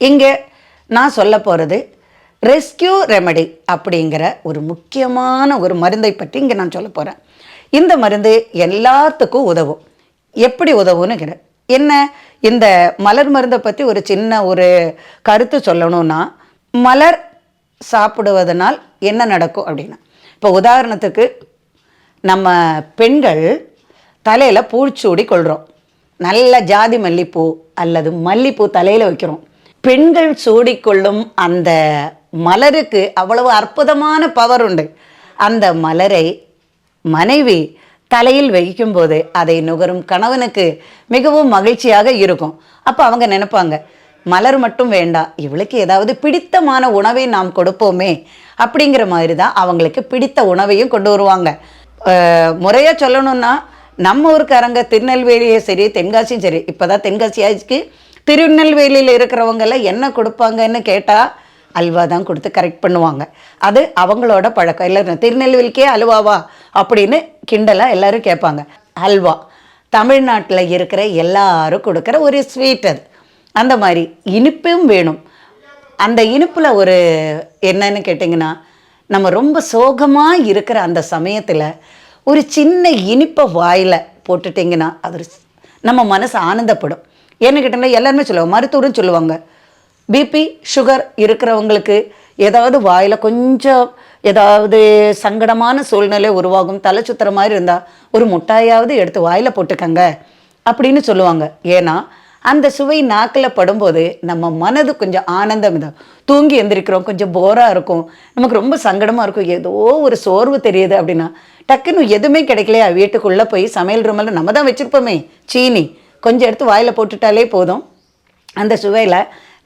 இங்கே நான் சொல்ல போகிறது ரெஸ்கியூ ரெமெடி அப்படிங்கிற ஒரு முக்கியமான ஒரு மருந்தை பற்றி இங்கே நான் சொல்ல போகிறேன் இந்த மருந்து எல்லாத்துக்கும் உதவும். எப்படி உதவும்னுங்கிற என்ன? இந்த மலர் மருந்தை பற்றி ஒரு சின்ன ஒரு கருத்து சொல்லணும்னா மலர் சாப்பிடுவதனால் என்ன நடக்கும் அப்படின்னா இப்போ உதாரணத்துக்கு நம்ம பெண்கள் தலையில் பூச்சூடி கொள்கிறோம் நல்ல ஜாதி மல்லிப்பூ அல்லது மல்லிப்பூ தலையில் வைக்கிறோம். பெண்கள் சூடிக்கொள்ளும் அந்த மலருக்கு அவ்வளவு அற்புதமான பவர் உண்டு. அந்த மலரை மனைவி தலையில் வைக்கும்போது அதை நுகரும் கணவனுக்கு மிகவும் மகிழ்ச்சியாக இருக்கும். அப்போ அவங்க நினைப்பாங்க மலர் மட்டும் வேண்டாம் இவளுக்கு ஏதாவது பிடித்தமான உணவை நாம் கொடுப்போமே அப்படிங்கிற மாதிரி தான் அவங்களுக்கு பிடித்த உணவையும் கொண்டு வருவாங்க. முறையாக சொல்லணும்னா நம்ம ஊருக்காரங்க திருநெல்வேலியும் சரி தென்காசியும் சரி இப்போ தான் தென்காசியாச்சுக்கு திருநெல்வேலியில் இருக்கிறவங்கெல்லாம் என்ன கொடுப்பாங்கன்னு கேட்டால் அல்வா தான் கொடுத்து கரெக்ட் பண்ணுவாங்க. அது அவங்களோட பழக்கம். எல்லாரும் திருநெல்வேலிக்கே அல்வாவா அப்படின்னு கிண்டலாக எல்லோரும் கேட்பாங்க. அல்வா தமிழ்நாட்டில் இருக்கிற எல்லாரும் கொடுக்குற ஒரு ஸ்வீட் அது. அந்த மாதிரி இனிப்பும் வேணும். அந்த இனிப்பில் ஒரு என்னன்னு கேட்டிங்கன்னா நம்ம ரொம்ப சோகமாக இருக்கிற அந்த சமயத்தில் ஒரு சின்ன இனிப்பை வாயில் போட்டுட்டிங்கன்னா அது நம்ம மனசு ஆனந்தப்படும். ஏன்னு கேட்டிங்கன்னா எல்லாருமே சொல்லுவாங்க மருத்துவரும் சொல்லுவாங்க. பிபி சுகர் இருக்கிறவங்களுக்கு ஏதாவது வாயில் கொஞ்சம் ஏதாவது சங்கடமான சூழ்நிலை உருவாகும் தலை சுத்துற மாதிரி இருந்தால் ஒரு முட்டாயாவது எடுத்து வாயில் போட்டுக்கங்க அப்படின்னு சொல்லுவாங்க. ஏன்னா அந்த சுவை நாக்கில் படும்போது நம்ம மனது கொஞ்சம் ஆனந்தம் இதாக தூங்கி எந்திரிக்கிறோம் கொஞ்சம் போராக இருக்கும். நமக்கு ரொம்ப சங்கடமாக இருக்கும். ஏதோ ஒரு சோர்வு தெரியுது அப்படின்னா டக்குன்னு எதுவுமே கிடைக்கலையா? வீட்டுக்குள்ளே போய் சமையல் ரூமில் நம்ம தான் வச்சுருப்போமே சீனி. கொஞ்சம் எடுத்து வாயில் போட்டுட்டாலே போதும். அந்த சுவையில்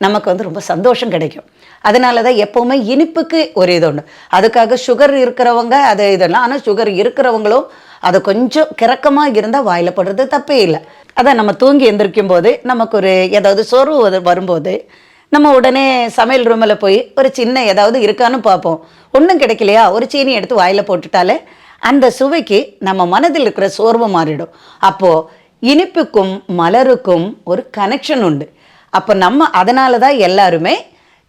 நமக்கு வந்து ரொம்ப சந்தோஷம் கிடைக்கும். அதனால தான் எப்போவுமே இனிப்புக்கு ஒரு இது உண்டு. அதுக்காக சுகர் இருக்கிறவங்க அது இதெல்லாம் ஆனால் சுகர் இருக்கிறவங்களும் அது கொஞ்சம் கிறக்கமாக இருந்தால் வாயில் போடுறது தப்பே இல்லை. அதான் நம்ம தூங்கி எந்திரிக்கும் போது நமக்கு ஒரு ஏதாவது சோர்வு வரும்போது நம்ம உடனே சமையல் ரூமில் போய் ஒரு சின்ன ஏதாவது இருக்கான்னு பார்ப்போம். ஒன்றும் கிடைக்கலையா? ஒரு சீனி எடுத்து வாயில் போட்டுட்டாலே அந்த சுவைக்கு நம்ம மனதில் இருக்கிற சோர்வு மாறிடும். அப்போது இனிப்புக்கும் மலருக்கும் ஒரு கனெக்ஷன் உண்டு. அப்போ நம்ம அதனால தான் எல்லாருமே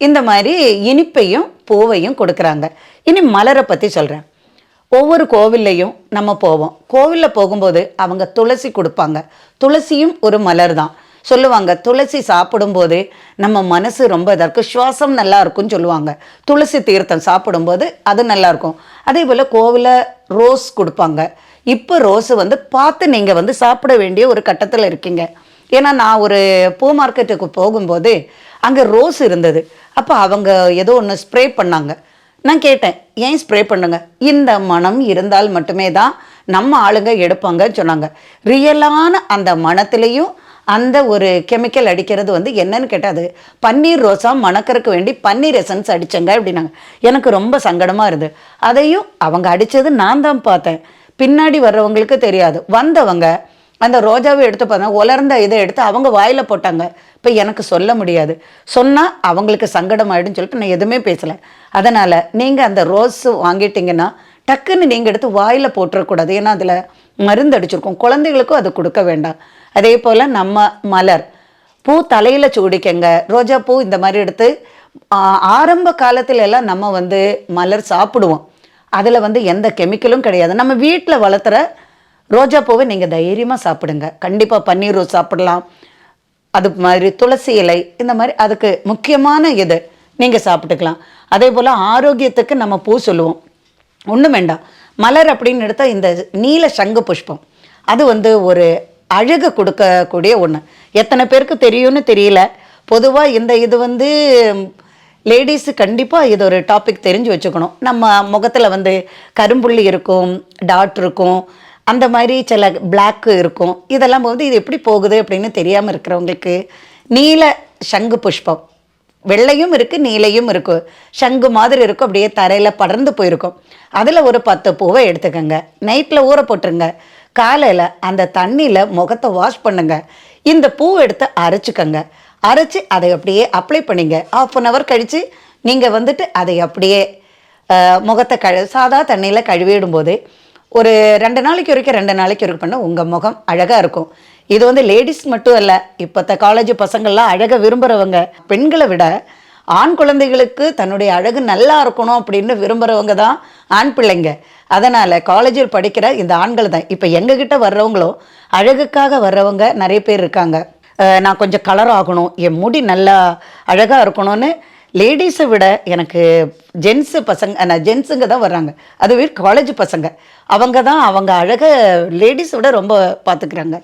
இந்த மாதிரி இனிப்பையும் பூவையும் கொடுக்குறாங்க. இனி மலரை பற்றி சொல்கிறேன் ஒவ்வொரு கோவில்லையும் நம்ம போவோம். கோவிலில் போகும்போது அவங்க துளசி கொடுப்பாங்க. துளசியும் ஒரு மலர் தான். சொல்லுவாங்க துளசி சாப்பிடும்போது நம்ம மனசு ரொம்ப இதாக இருக்கும். சுவாசம் நல்லா இருக்கும்னு சொல்லுவாங்க. துளசி தீர்த்தம் சாப்பிடும்போது அது நல்லாயிருக்கும் அதே போல் கோவிலில் ரோஸ் கொடுப்பாங்க. இப்போ ரோஸு வந்து பார்த்து நீங்கள் வந்து சாப்பிட வேண்டிய ஒரு கட்டத்தில் இருக்கீங்க. ஏன்னா நான் ஒரு பூ மார்க்கெட்டுக்கு போகும்போது அங்கே ரோஸ் இருந்தது. அப்போ அவங்க ஏதோ ஒன்று ஸ்ப்ரே பண்ணாங்க. நான் கேட்டேன் ஏன் ஸ்ப்ரே பண்ணுங்க? இந்த மனம் இருந்தால் மட்டுமே தான் நம்ம ஆளுங்க எடுப்பாங்கன்னு சொன்னாங்க. ரியலான அந்த மனத்திலையும் அந்த ஒரு கெமிக்கல் அடிக்கிறது வந்து என்னன்னு அது பன்னீர் ரோஸா மணக்கறக்கு வேண்டி பன்னீர் எசன்ஸ் அடித்தங்க அப்படின்னாங்க. எனக்கு ரொம்ப சங்கடமாக இருந்தது. அதையும் அவங்க அடித்தது நான் தான் பார்த்தேன். பின்னாடி வர்றவங்களுக்கு தெரியாது. வந்தவங்க அந்த ரோஜாவை எடுத்து பார்த்தா உலர்ந்த இதை எடுத்து அவங்க வாயில் போட்டாங்க. இப்போ எனக்கு சொல்ல முடியாது. சொன்னால் அவங்களுக்கு சங்கடம் ஆகிடும் சொல்லிட்டு நான் எதுவுமே பேசலை. அதனால் நீங்கள் அந்த ரோஸ் வாங்கிட்டீங்கன்னா டக்குன்னு நீங்கள் எடுத்து வாயில் போட்டுறக்கூடாது. ஏன்னா அதில் மருந்து அடிச்சிருக்கோம். குழந்தைகளுக்கும் அது கொடுக்க வேண்டாம். அதே போல் நம்ம மலர். பூ தலையில் சூடிக்கங்க. ரோஜா பூ இந்த மாதிரி எடுத்து ஆரம்ப காலத்துல எல்லாம் நம்ம வந்து மலர் சாப்பிடுவோம். அதில் வந்து எந்த கெமிக்கலும் கிடையாது. நம்ம வீட்டில் வளர்த்துற ரோஜா பூவை நீங்கள் தைரியமாக சாப்பிடுங்க. கண்டிப்பாக பன்னீர் ரோஸ் சாப்பிடலாம். அது மாதிரி துளசி இலை இந்த மாதிரி அதுக்கு முக்கியமான இது நீங்கள் சாப்பிட்டுக்கலாம். அதே போல் ஆரோக்கியத்துக்கு நம்ம பூ சொல்லுவோம். ஒன்றும் வேண்டாம். மலர் அப்படின்னு எடுத்தால் இந்த நீல சங்கு புஷ்பம். அது வந்து ஒரு அழகு கொடுக்கக்கூடிய ஒன்று எத்தனை பேருக்கு தெரியும்னு தெரியல. பொதுவாக இந்த இது வந்து லேடிஸு கண்டிப்பாக இது ஒரு டாபிக் தெரிஞ்சு வச்சுக்கணும். நம்ம முகத்தில் வந்து கரும்புள்ளி இருக்கும் டாட் இருக்கும் அந்த மாதிரி சில பிளாக்கு இருக்கும். இதெல்லாம் வந்து இது எப்படி போகுது அப்படின்னு தெரியாமல் இருக்கிறவங்களுக்கு நீல சங்கு புஷ்பம். வெள்ளையும் இருக்குது நீலையும் இருக்கும் சங்கு மாதிரி இருக்கும் அப்படியே தரையில் படர்ந்து போயிருக்கும். அதில் ஒரு பத்து பூவை எடுத்துக்கோங்க. நைட்டில் ஊற போட்டுருங்க. காலையில் அந்த தண்ணியில் முகத்தை வாஷ் பண்ணுங்க. இந்த பூ எடுத்து அரைச்சிக்கங்க. அரைச்சி அதை அப்படியே அப்ளை பண்ணிங்க. ஆஃப் அன் ஹவர் கழித்து நீங்கள் வந்துட்டு அதை அப்படியே முகத்தை கழு சாதா தண்ணியில் கழுவிடும்போது ஒரு ரெண்டு நாளைக்கு வரைக்கும் ரெண்டு நாளைக்கு வரைக்கும் பண்ணால் உங்கள் முகம் அழகாக இருக்கும். இது வந்து லேடிஸ் மட்டும் அல்ல இப்போத்த காலேஜ் பசங்கள்லாம் அழகை விரும்புகிறவங்க பெண்களை விட ஆண் குழந்தைகளுக்கு தன்னுடைய அழகு நல்லா இருக்கணும் அப்படின்னு விரும்புகிறவங்க தான் ஆண் பிள்ளைங்க. அதனால் காலேஜில் படிக்கிற இந்த ஆண்கள் தான். இப்போ எங்ககிட்ட வர்றவங்களும் அழகுக்காக வர்றவங்க நிறைய பேர் இருக்காங்க. நான் கொஞ்சம் கலர் ஆகணும். என் முடி நல்லா அழகாக இருக்கணும்னு லேடிஸை விட எனக்கு ஜென்ஸு பசங்க நான் ஜென்ஸுங்க தான் வர்றாங்க. அதுவே காலேஜ் பசங்க. அவங்க தான் அவங்க அழகை லேடிஸை விட ரொம்ப பார்த்துக்கிறாங்க.